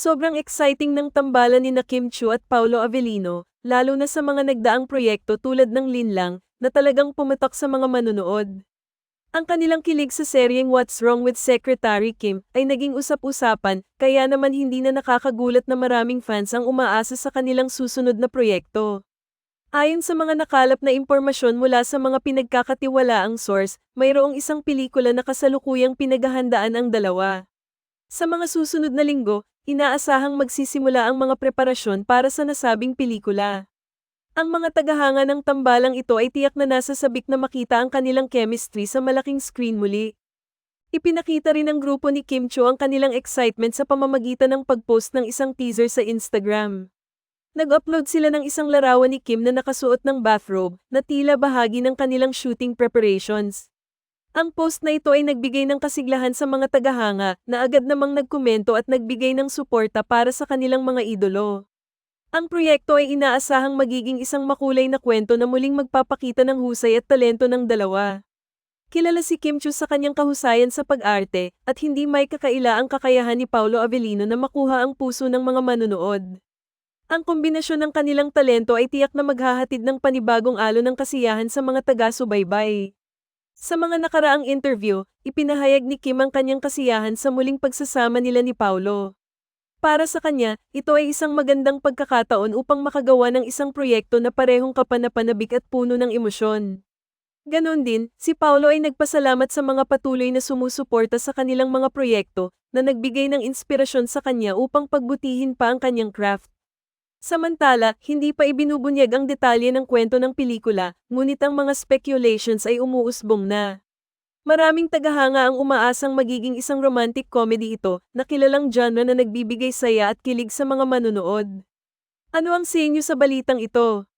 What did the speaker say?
Sobrang exciting ng tambalan ni na Kim Chu at Paulo Avellino, lalo na sa mga nagdaang proyekto tulad ng Linlang, na talagang pumatak sa mga manunood. Ang kanilang kilig sa seryeng What's Wrong with Secretary Kim ay naging usap-usapan, kaya naman hindi na nakakagulat na maraming fans ang umaasa sa kanilang susunod na proyekto. Ayon sa mga nakalap na impormasyon mula sa mga pinagkakatiwalaang source, mayroong isang pelikula na kasalukuyang pinaghahandaan ang dalawa. Sa mga susunod na linggo, inaasahang magsisimula ang mga preparasyon para sa nasabing pelikula. Ang mga tagahanga ng tambalang ito ay tiyak na nasa sabik na makita ang kanilang chemistry sa malaking screen muli. Ipinakita rin ng grupo ni Kim Cho ang kanilang excitement sa pamamagitan ng pag-post ng isang teaser sa Instagram. Nag-upload sila ng isang larawan ni Kim na nakasuot ng bathrobe na tila bahagi ng kanilang shooting preparations. Ang post na ito ay nagbigay ng kasiglahan sa mga tagahanga na agad namang nagkomento at nagbigay ng suporta para sa kanilang mga idolo. Ang proyekto ay inaasahang magiging isang makulay na kwento na muling magpapakita ng husay at talento ng dalawa. Kilala si Kim Chu sa kanyang kahusayan sa pag-arte at hindi may kakaila ang kakayahan ni Paulo Avellino na makuha ang puso ng mga manunood. Ang kombinasyon ng kanilang talento ay tiyak na maghahatid ng panibagong alo ng kasiyahan sa mga taga-subaybay. Sa mga nakaraang interview, ipinahayag ni Kim ang kanyang kasiyahan sa muling pagsasama nila ni Paulo. Para sa kanya, ito ay isang magandang pagkakataon upang makagawa ng isang proyekto na parehong kapanapanabik at puno ng emosyon. Ganon din, si Paulo ay nagpasalamat sa mga patuloy na sumusuporta sa kanilang mga proyekto na nagbigay ng inspirasyon sa kanya upang pagbutihin pa ang kanyang craft. Samantala, hindi pa ibinubunyag ang detalye ng kwento ng pelikula, ngunit ang mga speculations ay umuusbong na. Maraming tagahanga ang umaasang magiging isang romantic comedy ito, na kilalang genre na nagbibigay saya at kilig sa mga manunood. Ano ang sa inyo sa balitang ito?